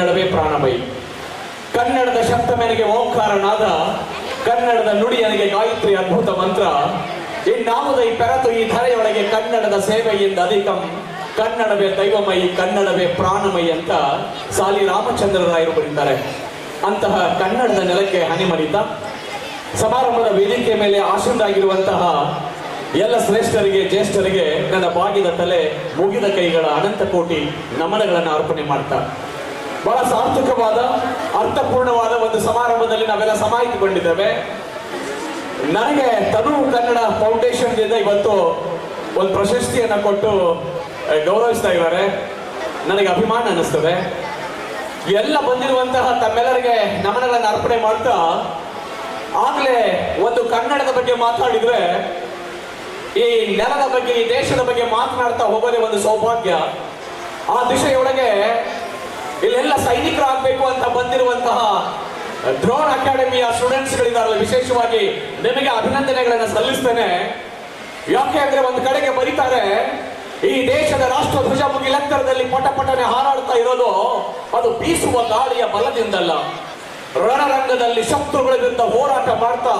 ಕನ್ನಡವೇ ಪ್ರಾಣಮಯಿ. ಕನ್ನಡದ ಶಬ್ದ ಮೇರೆಗೆ ಓಂಕಾರನಾದ, ಕನ್ನಡದ ನುಡಿಯನಿಗೆ ಗಾಯತ್ರಿ ಅದ್ಭುತ ಮಂತ್ರ. ಈ ಪೆರತು ಈ ಧರೆಯೊಳಗೆ ಕನ್ನಡದ ಸೇವೆಯಿಂದ ಅಧಿಕಂ. ಕನ್ನಡವೇ ದೈವಮಯಿ, ಕನ್ನಡವೇ ಪ್ರಾಣಮಯಿ ಅಂತ ಸಾಲಿ ರಾಮಚಂದ್ರ ರಾಯರು ಬರೀತಾರೆ. ಅಂತಹ ಕನ್ನಡದ ನೆಲಕ್ಕೆ ಹನಿ ಮಾಡಿದ್ದ ಸಮಾರಂಭದ ವೇದಿಕೆ ಮೇಲೆ ಆಸೀನರಾಗಿರುವಂತಹ ಎಲ್ಲ ಶ್ರೇಷ್ಠರಿಗೆ, ಜ್ಯೇಷ್ಠರಿಗೆ ನನ್ನ ಬಾಗಿದ ತಲೆ, ಮುಗಿದ ಕೈಗಳ ಅನಂತ ಕೋಟಿ ನಮನಗಳನ್ನು ಅರ್ಪಣೆ ಮಾಡ್ತಾ. ಬಹಳ ಸಾರ್ಥಕವಾದ, ಅರ್ಥಪೂರ್ಣವಾದ ಒಂದು ಸಮಾರಂಭದಲ್ಲಿ ನಾವೆಲ್ಲ ಸಮಾಹಿತಗೊಂಡಿದ್ದೇವೆ. ನನಗೆ ತನು ಕನ್ನಡ ಫೌಂಡೇಶನ್ ಇವತ್ತು ಒಂದು ಪ್ರಶಸ್ತಿಯನ್ನು ಕೊಟ್ಟು ಗೌರವಿಸ್ತಾ ಇದ್ದಾರೆ. ನನಗೆ ಅಭಿಮಾನ ಅನ್ನಿಸ್ತದೆ. ಎಲ್ಲ ಬಂದಿರುವಂತಹ ತಮ್ಮೆಲ್ಲರಿಗೆ ನಮನಗಳನ್ನು ಅರ್ಪಣೆ ಮಾಡ್ತಾ, ಆಗ್ಲೇ ಒಂದು ಕನ್ನಡದ ಬಗ್ಗೆ ಮಾತಾಡಿದ್ರೆ, ಈ ನೆಲದ ಬಗ್ಗೆ, ಈ ದೇಶದ ಬಗ್ಗೆ ಮಾತನಾಡ್ತಾ ಹೋಗೋದೇ ಒಂದು ಸೌಭಾಗ್ಯ. ಆ ದಿಶೆಯೊಳಗೆ ಇಲ್ಲೆಲ್ಲ ಸೈನಿಕರಾಗಬೇಕು ಅಂತ ಬಂದಿರುವಂತಹ ಡ್ರೋನ್ ಅಕಾಡೆಮಿಯ ಸ್ಟೂಡೆಂಟ್ಸ್ ಗಳಿದಾರಲ್ಲ ವಿಶೇಷವಾಗಿ ನಿಮಗೆ ಅಭಿನಂದನೆಗಳನ್ನ ಸಲ್ಲಿಸ್ತೇನೆ. ಯಾಕೆ ಅಂದ್ರೆ ಒಂದು ಕಡೆಗೆ ಬರೀತಾರೆ, ಈ ದೇಶದ ರಾಷ್ಟ್ರ ಧ್ವಜ ಮುಗಿಲೆತ್ತರದಲ್ಲಿ ಪಟ ಪಟನೆ ಹಾರಾಡ್ತಾ ಇರೋದು ಅದು ಬೀಸುವ ಗಾಳಿಯ ಬಲದಿಂದಲ್ಲ. ರಣರಂಗದಲ್ಲಿ ಶತ್ರುಗಳ ವಿರುದ್ಧ ಹೋರಾಟ ಮಾಡ್ತಾ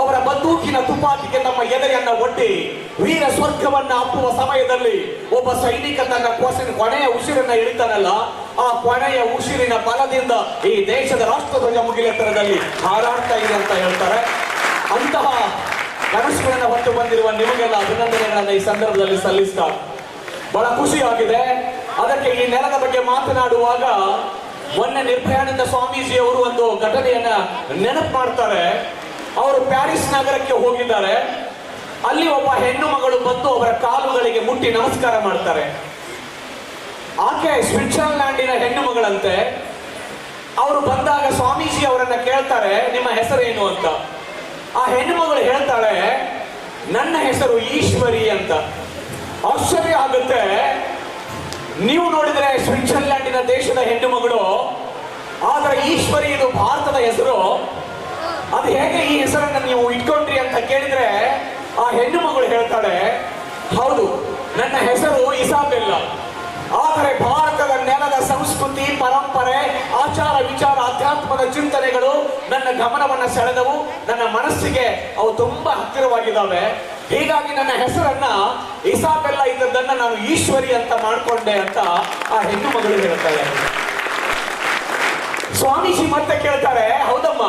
ಅವರ ಬಂದೂಕಿನ ತುಪಾಕಿಗೆ ನಮ್ಮ ಎದೆಯನ್ನ ಒಡ್ಡಿ, ವೀರ ಸ್ವರ್ಗವನ್ನ ಅಪ್ಪುವ ಸಮಯದಲ್ಲಿ ಒಬ್ಬ ಸೈನಿಕ ತನ್ನ ಕೊಸಿನ ಕೊನೆಯ ಉಸಿರನ್ನ ಇಳಿತಾನಲ್ಲ, ಆ ಕೊನೆಯ ಉಸಿರಿನ ಬಲದಿಂದ ಈ ದೇಶದ ರಾಷ್ಟ್ರಧ್ವಜ ಮುಗಿಲೆತ್ತರದಲ್ಲಿ ಹಾರಾಡ್ತಾ ಇದೆ ಅಂತ ಹೇಳ್ತಾರೆ. ಅಂತಹ ಕನಸುಗಳನ್ನ ಹೊತ್ತು ಬಂದಿರುವ ನಿಮಗೆಲ್ಲ ಅಭಿನಂದನೆಗಳನ್ನ ಈ ಸಂದರ್ಭದಲ್ಲಿ ಸಲ್ಲಿಸ್ತಾ ಬಹಳ ಖುಷಿಯಾಗಿದೆ. ಅದಕ್ಕೆ ಈ ನೆಲದ ಬಗ್ಗೆ ಮಾತನಾಡುವಾಗ ಮೊನ್ನೆ ನಿರ್ಭಯಾನಂದ ಸ್ವಾಮೀಜಿ ಅವರು ಒಂದು ಘಟನೆಯನ್ನ ನೆನಪು ಮಾಡ್ತಾರೆ. ಅವರು ಪ್ಯಾರಿಸ್ ನಗರಕ್ಕೆ ಹೋಗಿದ್ದಾರೆ. ಅಲ್ಲಿ ಒಬ್ಬ ಹೆಣ್ಣು ಮಗಳು ಬಂದು ಅವರ ಕಾಲುಗಳಿಗೆ ಮುಟ್ಟಿ ನಮಸ್ಕಾರ ಮಾಡ್ತಾರೆ. ಆಕೆ ಸ್ವಿಟ್ಜರ್ಲ್ಯಾಂಡಿನ ಹೆಣ್ಣು ಮಗಳಂತೆ. ಅವರು ಬಂದಾಗ ಸ್ವಾಮೀಜಿ ಅವರನ್ನ ಕೇಳ್ತಾರೆ, ನಿಮ್ಮ ಹೆಸರೇನು? ಅಂತ. ಆ ಹೆಣ್ಣು ಮಗಳು ಹೇಳ್ತಾಳೆ, ನನ್ನ ಹೆಸರು ಈಶ್ವರಿ ಅಂತ. ಆಶ್ಚರ್ಯ ಆಗುತ್ತೆ. ನೀವು ನೋಡಿದ್ರೆ ಸ್ವಿಟ್ಜರ್ಲ್ಯಾಂಡಿನ ದೇಶದ ಹೆಣ್ಣು ಮಗಳು, ಆದ್ರೆ ಈಶ್ವರಿ ಇದು ಭಾರತದ ಹೆಸರು. ಅದು ಹೇಗೆ ಈ ಹೆಸರನ್ನು ನೀವು ಇಟ್ಕೊಂಡ್ರಿ ಅಂತ ಕೇಳಿದ್ರೆ ಆ ಹೆಣ್ಣು ಮಗಳು ಹೇಳ್ತಾಳೆ, ಹೌದು, ನನ್ನ ಹೆಸರು ಇಸಾಬೆಲ್ಲ ಆದರೆ ಭಾರತದ ನೆಲದ ಸಂಸ್ಕೃತಿ, ಪರಂಪರೆ, ಆಚಾರ ವಿಚಾರ ಅಧ್ಯಾತ್ಮದ ಚಿಂತನೆಗಳು ನನ್ನ ಗಮನವನ್ನು ಸೆಳೆದವು. ನನ್ನ ಮನಸ್ಸಿಗೆ ಅವು ತುಂಬಾ ಹತ್ತಿರವಾಗಿದ್ದಾವೆ. ಹೀಗಾಗಿ ನನ್ನ ಹೆಸರನ್ನ ಇಸಾಬೆಲ್ಲ ಇದ್ದದ್ದನ್ನ ನಾನು ಈಶ್ವರಿ ಅಂತ ಮಾಡಿಕೊಂಡೆ ಅಂತ ಆ ಹೆಣ್ಣು ಮಗಳು ಹೇಳ್ತಾಳೆ. ಸ್ವಾಮೀಜಿ ಮತ್ತೆ ಕೇಳ್ತಾರೆ, ಹೌದಮ್ಮ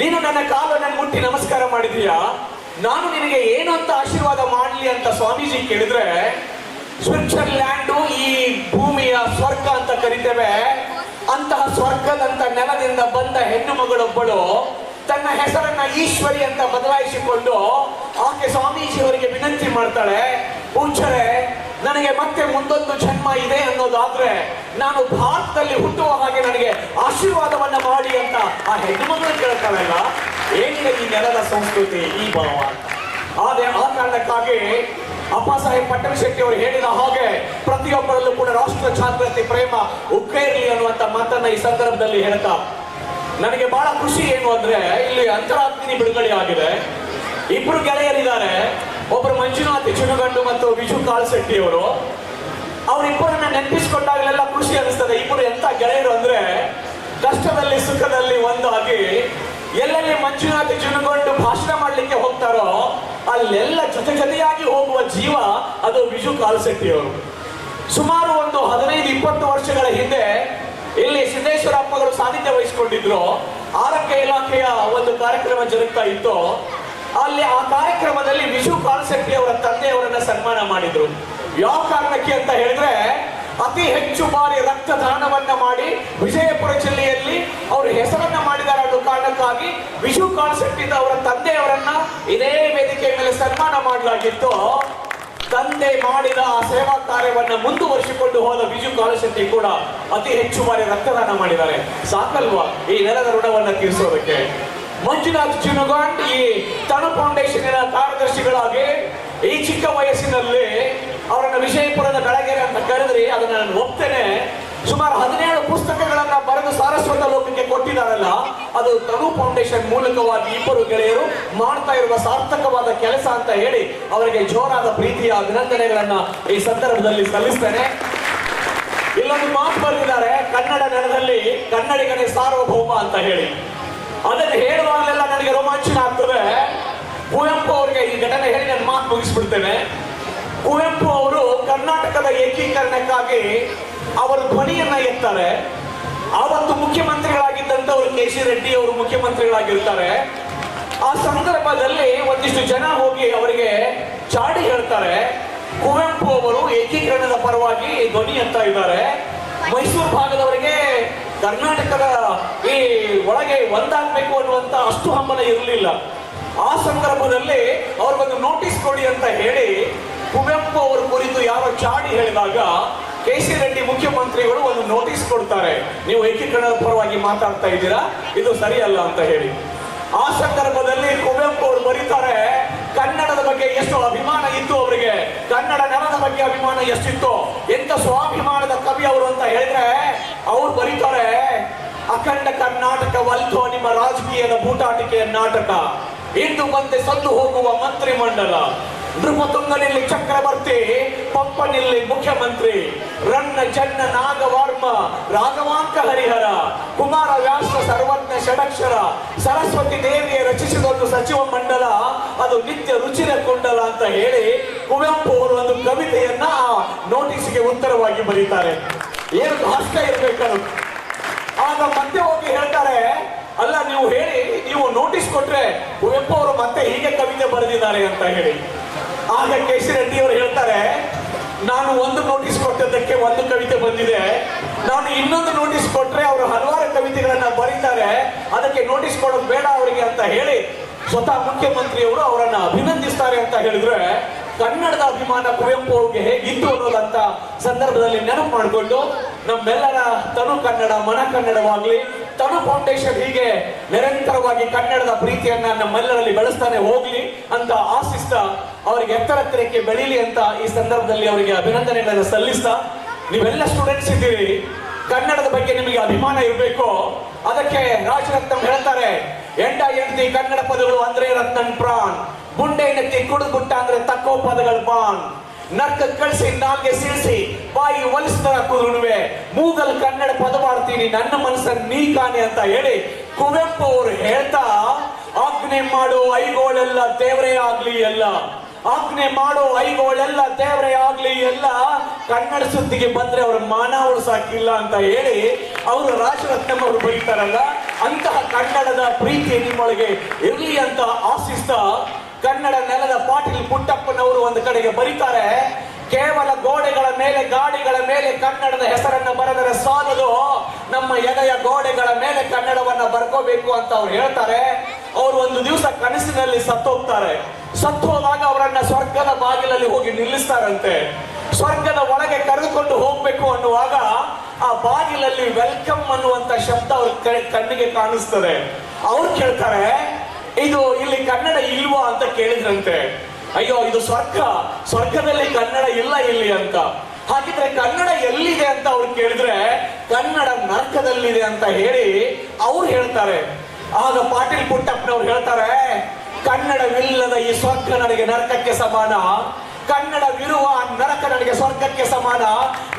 ನೀನು ನನ್ನ ಕಾಲನ್ನು ಮುಟ್ಟಿ ನಮಸ್ಕಾರ ಮಾಡಿದೀಯಾ? ನಾನು ನಿನಗೆ ಏನು ಅಂತ ಆಶೀರ್ವಾದ ಮಾಡಲಿ ಅಂತ ಸ್ವಾಮೀಜಿ ಕೇಳಿದ್ರೆ, ಸ್ವಿಟ್ಜರ್ಲ್ಯಾಂಡು ಈ ಭೂಮಿಯ ಸ್ವರ್ಗ ಅಂತ ಕರಿತೇವೆ. ಅಂತಹ ಸ್ವರ್ಗದಂತ ನೆಲದಿಂದ ಬಂದ ಹೆಣ್ಣು ಮಗಳೊಬ್ಬಳು ತನ್ನ ಹೆಸರನ್ನ ಈಶ್ವರಿ ಅಂತ ಬದಲಾಯಿಸಿಕೊಂಡು ಆಕೆ ಸ್ವಾಮೀಜಿ ಅವರಿಗೆ ವಿನಂತಿ ಮಾಡ್ತಾಳೆ, ಪೂಜ್ಯರೇ ನನಗೆ ಮತ್ತೆ ಮುಂದೊಂದು ಜನ್ಮ ಇದೆ ಅನ್ನೋದಾದ್ರೆ ನಾನು ಭಾರತದಲ್ಲಿ ಹುಟ್ಟುವ ಹಾಗೆ ನನಗೆ ಆಶೀರ್ವಾದವನ್ನ ಮಾಡಿ ಅಂತ ಆ ಹೆಣ್ಣು ಮಗಳು ಕೇಳ್ತಾಳಲ್ಲ? ಏನಿದೆ ಈ ನೆಲದ ಸಂಸ್ಕೃತಿ, ಈ ಭಾವ ಆದರೆ ಆ ಕಾರಣಕ್ಕಾಗಿ ಅಪ್ಪ ಸಾಹೇಬ್ ಪಟ್ಟಣ ಶೆಟ್ಟಿ ಅವರು ಹೇಳಿದ ಹಾಗೆ ಪ್ರತಿಯೊಬ್ಬರಲ್ಲೂ ಕೂಡ ರಾಷ್ಟ್ರ ಜಾಗೃತಿ ಪ್ರೇಮ ಉಕ್ಕೇರಲಿ ಅನ್ನುವಂತ ಮಾತನ್ನ ಈ ಸಂದರ್ಭದಲ್ಲಿ ಹೇಳ್ತಾ. ನನಗೆ ಬಹಳ ಖುಷಿ ಏನು ಅಂದ್ರೆ ಇಲ್ಲಿ ಅಂತರಾತ್ಮಿನಿ ಬಿಡುಗಡೆ ಆಗಿದೆ. ಇಬ್ರು ಗೆಳೆಯರಿದ್ದಾರೆ. ಒಬ್ಬರು ಮಂಜುನಾಥ್, ಚುನುಗಂಡು ಮತ್ತು ವಿಜು ಕಾಳ್ಶೆಟ್ಟಿ ಅವರು ಅವರಿಬ್ಬರನ್ನ ನೆನಪಿಸ್ಕೊಂಡಾಗಲೆಲ್ಲ ಖುಷಿ ಅನಿಸ್ತದೆ. ಇಬ್ಬರು ಎಂತ ಗೆಳೆಯರು ಅಂದ್ರೆ, ಕಷ್ಟದಲ್ಲಿ, ಸುಖದಲ್ಲಿ ಒಂದಾಗಿ ಎಲ್ಲೆಲ್ಲಿ ಮಂಜುನಾಥ್, ಚುನುಗೊಂಡು ಭಾಷಣ ಮಾಡ್ಲಿಕ್ಕೆ ಹೋಗ್ತಾರೋ, ಅಲ್ಲೆಲ್ಲ ಜೊತೆ ಜೊತೆಯಾಗಿ ಹೋಗುವ ಜೀವ ಅದು ವಿಜು ಕಾಲ್ಶೆಟ್ಟಿ ಅವರು ಸುಮಾರು ಒಂದು ಹದಿನೈದು, ಇಪ್ಪತ್ತು ವರ್ಷಗಳ ಹಿಂದೆ ಇಲ್ಲಿ ಸಿದ್ದೇಶ್ವರಪ್ಪಗಳು ಸಾನ್ನಿಧ್ಯ ವಹಿಸಿಕೊಂಡಿದ್ರು. ಆರೋಗ್ಯ ಇಲಾಖೆಯ ಒಂದು ಕಾರ್ಯಕ್ರಮ ಜರುಗ್ತಾ ಇತ್ತು. ಅಲ್ಲಿ ಆ ಕಾರ್ಯಕ್ರಮದಲ್ಲಿ ವಿಶು ಕಾಲ್ಶೆಟ್ಟಿ ಅವರ ತಂದೆಯವರನ್ನ ಸನ್ಮಾನ ಮಾಡಿದ್ರು. ಯಾವ ಕಾರಣಕ್ಕೆ ಅಂತ ಹೇಳಿದ್ರೆ, ಅತಿ ಹೆಚ್ಚು ಬಾರಿ ರಕ್ತದಾನವನ್ನ ಮಾಡಿ ವಿಜಯಪುರ ಜಿಲ್ಲೆಯಲ್ಲಿ ಅವರು ಹೆಸರನ್ನ ಮಾಡಿದ್ದಾರೆ ಅನ್ನೋ ಕಾರಣಕ್ಕಾಗಿ ವಿಶು ಕಾಲ್ಶೆಟ್ಟಿ ಅವರ ತಂದೆಯವರನ್ನ ಇದೇ ವೇದಿಕೆ ಮೇಲೆ ಸನ್ಮಾನ ಮಾಡಲಾಗಿತ್ತು. ತಂದೆ ಮಾಡಿದ ಆ ಸೇವಾ ಕಾರ್ಯವನ್ನ ಮುಂದುವರಿಸಿಕೊಂಡು ಹೋದ ವಿಜು ಕಾಲಶೆಟ್ಟಿ ಕೂಡ ಅತಿ ಹೆಚ್ಚು ಬಾರಿ ರಕ್ತದಾನ ಮಾಡಿದ್ದಾರೆ. ಸಾಕಲ್ವಾ? ಈ ನೆಲದ ಋಣವನ್ನ ತೀರಿಸೋದಕ್ಕೆ? ಮಂಜುನಾಥ್ ಚುನಗಾಂಡ್ ಈ ತನು ಫೌಂಡೇಶನ್ನಿನ ಕಾರ್ಯದರ್ಶಿಗಳಾಗಿ ಈ ಚಿಕ್ಕ ವಯಸ್ಸಿನಲ್ಲಿ ಅವರನ್ನ ವಿಜಯಪುರದ ಬೆಳಗೆರೆ ಅಂತ ಕರೆದ್ರಿ, ಅದನ್ನ ನಾನು ಒಪ್ತೇನೆ. ಸುಮಾರು ಹದಿನೇಳು ಪುಸ್ತಕಗಳನ್ನ ಬರೆದು ಸಾರಸ್ವತ ಲೋಕಕ್ಕೆ ಕೊಟ್ಟಿದ್ದಾರಲ್ಲ, ಅದು ತನು ಫೌಂಡೇಶನ್ ಮೂಲಕವಾಗಿ ಇಬ್ಬರು ಗೆಳೆಯರು ಮಾಡ್ತಾ ಇರುವ ಸಾರ್ಥಕವಾದ ಕೆಲಸ ಅಂತ ಹೇಳಿ ಅವರಿಗೆ ಜೋರಾದ ಪ್ರೀತಿಯ ಅಭಿನಂದನೆಗಳನ್ನ ಈ ಸಂದರ್ಭದಲ್ಲಿ ಸಲ್ಲಿಸ್ತೇನೆ. ಇಲ್ಲೊಂದು ಮಾತು ಬರೆದಿದ್ದಾರೆ, ಕನ್ನಡ ನೆಲದಲ್ಲಿ ಕನ್ನಡಿಗನೇ ಸಾರ್ವಭೌಮ ಅಂತ ಹೇಳಿ. ಅದನ್ನು ಹೇಳುವಾಗಲೆಲ್ಲ ನನಗೆ ರೋಮಾಂಚನ ಆಗ್ತದೆ. ಕುವೆಂಪು ಅವರಿಗೆ ಈ ಘಟನೆ ಹೇಳಿ ನಾನು ಮಾತು ಮುಗಿಸ್ಬಿಡ್ತೇನೆ. ಕುವೆಂಪು ಅವರು ಕರ್ನಾಟಕದ ಏಕೀಕರಣಕ್ಕಾಗಿ ಅವರ ಧ್ವನಿಯನ್ನ ಎತ್ತಾರೆ. ಆವತ್ತು ಮುಖ್ಯಮಂತ್ರಿಗಳಾಗಿದ್ದಂಥವ್ರು ಕೆ ಸಿ ರೆಡ್ಡಿ ಅವರು ಮುಖ್ಯಮಂತ್ರಿಗಳಾಗಿರ್ತಾರೆ. ಆ ಸಂದರ್ಭದಲ್ಲಿ ಒಂದಿಷ್ಟು ಜನ ಹೋಗಿ ಅವರಿಗೆ ಚಾಡಿ ಹೇಳ್ತಾರೆ. ಕುವೆಂಪು ಅವರು ಏಕೀಕರಣದ ಪರವಾಗಿ ಧ್ವನಿ ಅಂತ ಇದ್ದಾರೆ. ಮೈಸೂರು ಭಾಗದವರಿಗೆ ಕರ್ನಾಟಕದ ಈ ಒಳಗೆ ಒಂದಾಗಬೇಕು ಅನ್ನುವಂತ ಅಷ್ಟು ಹಂಬಲ ಇರಲಿಲ್ಲ. ಆ ಸಂದರ್ಭದಲ್ಲಿ ಅವ್ರಿಗೊಂದು ನೋಟಿಸ್ ಕೊಡಿ ಅಂತ ಹೇಳಿ ಕುವೆಂಪು ಅವರ ಕುರಿತು ಯಾರೋ ಚಾಡಿ ಹೇಳಿದಾಗ ಕೆ ಸಿ ರೆಡ್ಡಿ ಮುಖ್ಯಮಂತ್ರಿಗಳು ಒಂದು ನೋಟಿಸ್ ಕೊಡ್ತಾರೆ. ನೀವು ಏಕೀಕರಣದ ಪರವಾಗಿ ಮಾತಾಡ್ತಾ ಇದ್ದೀರಾ? ಇದು ಸರಿಯಲ್ಲ ಅಂತ ಹೇಳಿ. ಆ ಸಂದರ್ಭದಲ್ಲಿ ಕುವೆಂಪು ಅವರು ಬರೀತಾರೆ, ಕನ್ನಡದ ಬಗ್ಗೆ ಎಷ್ಟು ಅಭಿಮಾನ ಇತ್ತು ಅವರಿಗೆ? ಕನ್ನಡ ನೆಲದ ಬಗ್ಗೆ ಅಭಿಮಾನ ಎಷ್ಟಿತ್ತು? ಎಂತ ಸ್ವಾಭಿಮಾನದ ಕವಿ ಅವರು ಅಂತ ಹೇಳಿದ್ರೆ ಅವ್ರು ಬರೀತಾರೆ, ಅಖಂಡ ಕರ್ನಾಟಕ ವಲ್ತೋ ನಿಮ್ಮ ರಾಜಕೀಯದ ಬೂಟಾಟಿಕೆಯ ನಾಟಕ. ಇಂದು ಬಂದೆ ಸದ್ದು ಹೋಗುವ ಮಂತ್ರಿ ಮಂಡಲ ನೃಪತುಂಗನಲ್ಲಿ ಚಕ್ರವರ್ತಿ, ಪಂಪನಲ್ಲಿ ಮುಖ್ಯಮಂತ್ರಿ. ರನ್ನ ಚನ್ನ ನಾಗವರ್ಮ, ರಾಘವಾಂಕ ಹರಿಹರ, ಕುಮಾರ ವ್ಯಾಸ ಸರ್ವಜ್ಞ ಷಡಕ್ಷರ, ಸರಸ್ವತಿ ದೇವಿಯ ರಚಿಸಿದೊಂದು ಸಚಿವ ಮಂಡಲ, ಅದು ನಿತ್ಯ ರುಚಿರ ಕುಂಡಲ ಅಂತ ಹೇಳಿ ಕುವೆಂಪು ಅವರು ಒಂದು ಕವಿತೆಯನ್ನ ಆ ನೋಟಿಸ್ಗೆ ಉತ್ತರವಾಗಿ ಬರೀತಾರೆ. ಏನು ಹಾಸ್ಯ ಇರಬೇಕು ಆಗ ಮತ್ತೆ ಹೋಗಿ ಹೇಳ್ತಾರೆ, ಅಲ್ಲ, ನೀವು ಹೇಳಿ, ನೀವು ನೋಟಿಸ್ ಕೊಟ್ರೆ ಕುವೆಂಪು ಅವರು ಮತ್ತೆ ಹೀಗೆ ಕವಿತೆ ಬರೆದಿದ್ದಾರೆ ಅಂತ ಹೇಳಿ. ಆಗ ಕೆ ಸಿ ರೆಡ್ಡಿ ಅವರು ಹೇಳ್ತಾರೆ, ನಾನು ಒಂದು ನೋಟಿಸ್ ಕೊಟ್ಟದಕ್ಕೆ ಒಂದು ಕವಿತೆ ಬಂದಿದೆ. ನಾನು ಇನ್ನೊಂದು ನೋಟಿಸ್ ಕೊಟ್ರೆ ಅವರು ಹಲವಾರು ಕವಿತೆಗಳನ್ನ ಬರೀತಾರೆ. ಅದಕ್ಕೆ ನೋಟಿಸ್ ಕೊಡೋದು ಬೇಡ ಅವರಿಗೆ ಅಂತ ಹೇಳಿ ಸ್ವತಃ ಮುಖ್ಯಮಂತ್ರಿಯವರು ಅವರನ್ನ ಅಭಿನಂದಿಸ್ತಾರೆ ಅಂತ ಹೇಳಿದ್ರೆ ಕನ್ನಡದ ಅಭಿಮಾನ ಕುವೆಂಪು ಅವ್ರಿಗೆ ಹೇಗಿತ್ತು ಅನ್ನೋದಂತ ಸಂದರ್ಭದಲ್ಲಿ ನೆನಪು ಮಾಡಿಕೊಂಡು ನಮ್ಮೆಲ್ಲರ ತನು ಕನ್ನಡ, ಮನ ಕನ್ನಡವಾಗ್ಲಿ, ತನು ಫೌಂಡೇಶನ್ ಹೀಗೆ ನಿರಂತರವಾಗಿ ಕನ್ನಡದ ಪ್ರೀತಿಯನ್ನ ನಮ್ಮೆಲ್ಲರಲ್ಲಿ ಬೆಳೆಸ್ತಾನೆ ಹೋಗ್ಲಿ ಅಂತ ಆಶಿಸ್ತಾ ಅವರಿಗೆ ಎತ್ತರೆತ್ತರಕ್ಕೆ ಬೆಳೀಲಿ ಅಂತ ಈ ಸಂದರ್ಭದಲ್ಲಿ ಅವರಿಗೆ ಅಭಿನಂದನೆಗಳನ್ನು ಸಲ್ಲಿಸ್ತಾ, ನೀವೆಲ್ಲ ಸ್ಟೂಡೆಂಟ್ಸ್ ಇದ್ದೀರಿ, ಕನ್ನಡದ ಬಗ್ಗೆ ನಿಮಗೆ ಅಭಿಮಾನ ಇರಬೇಕು, ಅದಕ್ಕೆ ರಾಜರತ್ನ ಹೇಳ್ತಾರೆ, ಎಂಡ ಎಂಟಿ ಕನ್ನಡ ಪದಗಳು ಅಂದ್ರೆ ರತ್ನನ್ ಪ್ರಾಣ್. ನೆತ್ತಿ ಕುಡಿದು ಬಿಟ್ಟ ಅಂದ್ರೆ ತಕ್ಕೋ ಪದಗಳು ಬಾನ್ ನರ್ಕ ಕಳಿಸಿ, ನಾಲ್ಗೆ ಸೀಳಿಸಿ, ಬಾಯಿ ಒಲಿಸ್ತರ ಕುದುರುವೆ ಮೂಗಲ್ ಕನ್ನಡ ಪದ ಮಾಡ್ತೀನಿ, ನನ್ನ ಮನಸ್ಸನ್ನು ನೀ ಕಾಣೆ ಅಂತ ಹೇಳಿ ಕುವೆಂಪು ಅವರು ಹೇಳ್ತಾ, ಆಜ್ಞೆ ಮಾಡೋ ಐಗೋಳೆಲ್ಲ ದೇವರೇ ಆಗ್ಲಿ ಎಲ್ಲ. ಆಜ್ಞೆ ಮಾಡೋ ಐಗೋಳೆಲ್ಲ ದೇವರೇ ಆಗ್ಲಿ ಎಲ್ಲ. ಕನ್ನಡ ಸುದ್ದಿಗೆ ಬಂದ್ರೆ ಅವ್ರ ಮಾನ ಸಾಕಿಲ್ಲ ಅಂತ ಹೇಳಿ ಅವರು ರಾಜರತ್ನಂ ಅವರು ಬರೀತಾರಲ್ಲ, ಅಂತಹ ಕನ್ನಡದ ಪ್ರೀತಿ ನಿಮ್ಮೊಳಗೆ ಇರಲಿ ಅಂತ ಆಶಿಸ್ತಾ ಕನ್ನಡ ನೆಲದ ಪಾಟೀಲ್ ಪುಟ್ಟಪ್ಪನವರು ಒಂದು ಕಡೆಗೆ ಬರೀತಾರೆ. ಕೇವಲ ಗೋಡೆಗಳ ಮೇಲೆ, ಗಾಡಿಗಳ ಮೇಲೆ ಕನ್ನಡದ ಹೆಸರನ್ನ ಬರೆದರೆ ಸಾಲದು. ನಮ್ಮ ಎದೆಯ ಗೋಡೆಗಳ ಮೇಲೆ ಕನ್ನಡವನ್ನ ಬರ್ಕೋಬೇಕು ಅಂತ ಅವ್ರು ಹೇಳ್ತಾರೆ. ಅವರು ಒಂದು ದಿವಸ ಕನಸಿನಲ್ಲಿ ಸತ್ತೋಗ್ತಾರೆ. ಸತ್ತೋದಾಗ ಅವರನ್ನ ಸ್ವರ್ಗದ ಬಾಗಿಲಲ್ಲಿ ಹೋಗಿ ನಿಲ್ಲಿಸ್ತಾರಂತೆ. ಸ್ವರ್ಗದ ಒಳಗೆ ಕರೆದುಕೊಂಡು ಹೋಗ್ಬೇಕು ಅನ್ನುವಾಗ ಆ ಬಾಗಿಲಲ್ಲಿ ವೆಲ್ಕಮ್ ಅನ್ನುವಂತ ಶಬ್ದ ಅವ್ರ ಕಣ್ಣಿಗೆ ಕಾಣಿಸ್ತದೆ. ಅವ್ರು ಕೇಳ್ತಾರೆ ಇದು ಇಲ್ಲಿ ಕನ್ನಡ ಇಲ್ವಾ ಅಂತ ಕೇಳಿದ್ರಂತೆ. ಅಯ್ಯೋ, ಇದು ಸ್ವರ್ಗ. ಸ್ವರ್ಗದಲ್ಲಿ ಕನ್ನಡ ಇಲ್ಲ ಇಲ್ಲಿ ಅಂತ. ಹಾಗಿದ್ರೆ ಕನ್ನಡ ಎಲ್ಲಿದೆ ಅಂತ ಅವ್ರು ಕೇಳಿದ್ರೆ ಕನ್ನಡ ನರಕದಲ್ಲಿದೆ ಅಂತ ಹೇಳಿ ಅವ್ರು ಹೇಳ್ತಾರೆ. ಆಗ ಪಾಟೀಲ್ ಪುಟ್ಟಪ್ಪನವ್ರು ಹೇಳ್ತಾರೆ, ಕನ್ನಡವಿಲ್ಲದ ಈ ಸ್ವರ್ಗ ನನಗೆ ನರಕಕ್ಕೆ ಸಮಾನ. ಕನ್ನಡವಿರುವ ನರಕ ನನಗೆ ಸ್ವರ್ಗಕ್ಕೆ ಸಮಾನ.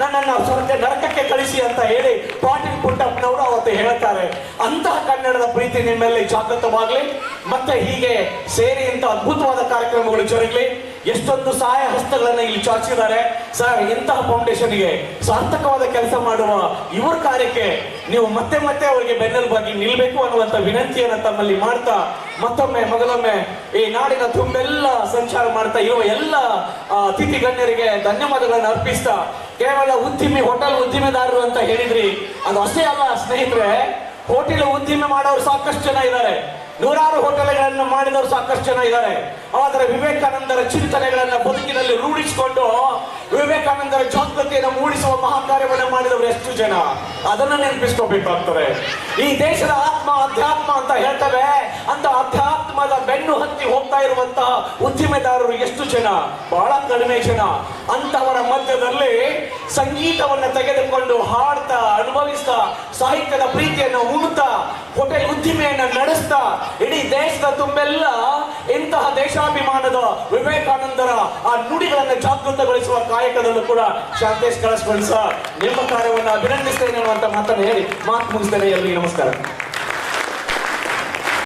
ನನ್ನನ್ನು ಸ್ವರ್ಗ ನರಕಕ್ಕೆ ಕಳಿಸಿ ಅಂತ ಹೇಳಿ ಪಾಟೀಲ್ ಪುಟ್ಟಪ್ಪನವರು ಅವತ್ತು ಹೇಳ್ತಾರೆ. ಅಂತಹ ಕನ್ನಡದ ಪ್ರೀತಿ ನಿಮ್ಮಲ್ಲಿ ಜಾಗೃತವಾಗಲಿ. ಮತ್ತೆ ಹೀಗೆ ಸೇರಿ ಅಂತ ಅದ್ಭುತವಾದ ಕಾರ್ಯಕ್ರಮಗಳು ಜರುಗಲಿ. ಎಷ್ಟೊಂದು ಸಹಾಯ ಹಸ್ತಗಳನ್ನ ಇಲ್ಲಿ ಚಾಚಿದ್ದಾರೆ. ಸರ್, ಇಂತಹ ಫೌಂಡೇಶನ್ಗೆ ಸಾರ್ಥಕವಾದ ಕೆಲಸ ಮಾಡುವ ಇವ್ರ ಕಾರ್ಯಕ್ಕೆ ನೀವು ಮತ್ತೆ ಮತ್ತೆ ಅವರಿಗೆ ಬೆನ್ನೆಲುಬಾಗಿ ನಿಲ್ಬೇಕು ಅನ್ನುವಂತ ವಿನಂತಿಯನ್ನ ತಮ್ಮಲ್ಲಿ ಮಾಡ್ತಾ, ಮತ್ತೊಮ್ಮೆ ಮೊದಲೊಮ್ಮೆ ಈ ನಾಡಿನ ತುಂಬೆಲ್ಲ ಸಂಚಾರ ಮಾಡ್ತಾ ಇರುವ ಎಲ್ಲ ಅತಿಥಿ ಗಣ್ಯರಿಗೆ ಧನ್ಯವಾದಗಳನ್ನು ಅರ್ಪಿಸ್ತಾ, ಕೇವಲ ಉದ್ದಿಮೆ, ಹೋಟೆಲ್ ಉದ್ದಿಮೆದಾರರು ಅಂತ ಹೇಳಿದ್ರಿ. ಅದು ಅಷ್ಟೇ ಅಲ್ಲ, ಸ್ನೇಹಿತರೆ, ಹೋಟೆಲ್ ಉದ್ದಿಮೆ ಮಾಡೋರು ಸಾಕಷ್ಟು ಜನ ಇದ್ದಾರೆ. ನೂರಾರು ಹೋಟೆಲ್ಗಳನ್ನು ಮಾಡಿದವರು ಸಾಕಷ್ಟು ಜನ ಇದ್ದಾರೆ. ಆದರೆ ವಿವೇಕಾನಂದರ ಚಿಂತನೆಗಳನ್ನ ಬದುಕಿನಲ್ಲಿ ರೂಢಿಸಿಕೊಂಡು ವಿವೇಕಾನಂದರ ಜಾಗೃತಿಯನ್ನು ಮೂಡಿಸುವ ಮಹಾಕಾರ್ಯವನ್ನು ಮಾಡಿದವರು ಎಷ್ಟು ಜನ? ಅದನ್ನ ನೆನಪಿಸ್ಕೋಬೇಕಾಗ್ತದೆ ಈ ದೇಶದ ಆತ್ಮ ಅಧ್ಯಾತ್ಮ ಅಂತ ಹೇಳ್ತವೆ. ಅಂತ ಅಧ್ಯಾತ್ಮದ ಬೆನ್ನು ಹತ್ತಿ ಹೋಗ್ತಾ ಇರುವಂತಹ ಉದ್ದಿಮೆದಾರರು ಎಷ್ಟು ಜನ? ಬಹಳ ಕಡಿಮೆ ಜನ. ಅಂತವರ ಮಧ್ಯದಲ್ಲಿ ಸಂಗೀತವನ್ನು ತೆಗೆದುಕೊಂಡು ಹಾಡ್ತಾ, ಅನುಭವಿಸ್ತಾ, ಸಾಹಿತ್ಯದ ಪ್ರೀತಿಯನ್ನು ಉಣ್ತಾ, ಹೋಟೆಲ್ ಉದ್ದಿಮೆಯನ್ನು ನಡೆಸ್ತಾ, ಇಡೀ ದೇಶದ ತುಂಬೆಲ್ಲ ಇಂತಹ ದೇಶ ದೇಶಾಭಿಮಾನದ ವಿವೇಕಾನಂದರ ಆ ನುಡಿಗಳನ್ನು ಜಾಗೃತಗೊಳಿಸುವ ಕಾಯಕದಲ್ಲೂ ಕೂಡ ಶಾಂತೇಶ್ ಸರ್, ನಿಮ್ಮ ಕಾರ್ಯವನ್ನು ಅಭಿನಂದಿಸ್ತೇನೆ ಅನ್ನುವಂತ ಮಾತನ್ನು ಹೇಳಿ, ಮಾತು ಮುಗಿಸ್ತೇನೆ. ಎಲ್ಲಿ ನಮಸ್ಕಾರ.